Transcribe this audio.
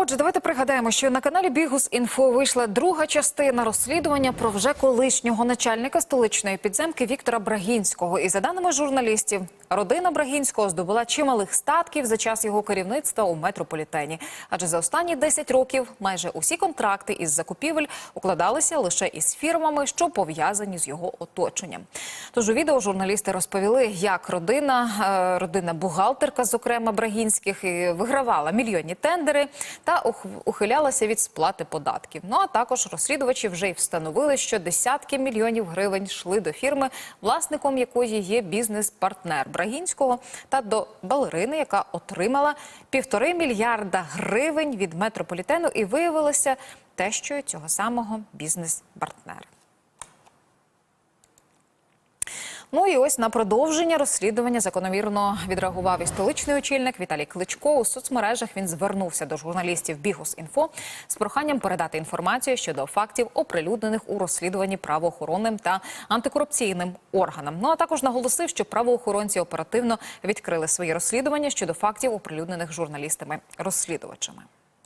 Отже, давайте пригадаємо, що на каналі Бігус інфо вийшла друга частина розслідування про вже колишнього начальника столичної підземки Віктора Брагінського. І за даними журналістів, родина Брагінського здобула чималих статків за час його керівництва у метрополітені. Адже за останні 10 років майже усі контракти із закупівель укладалися лише із фірмами, що пов'язані з його оточенням. Тож у відео журналісти розповіли, як родина, е, родина бухгалтерка, зокрема Брагінських, вигравала мільйонні тендери та ух- ухилялася від сплати податків. Ну а також розслідувачі вже й встановили, що десятки мільйонів гривень йшли до фірми, власником якої є бізнес-партнер Брагінського, та до балерини, яка отримала півтори мільярда гривень від метрополітену, і виявилося тещою цього самого бізнес-партнера. Ну і ось на продовження розслідування закономірно відреагував і столичний очільник Віталій Кличко. У соцмережах він звернувся до журналістів Бігус.Інфо з проханням передати інформацію щодо фактів, оприлюднених у розслідуванні правоохоронним та антикорупційним органам. Ну а також наголосив, що правоохоронці оперативно відкрили свої розслідування щодо фактів, оприлюднених журналістами-розслідувачами.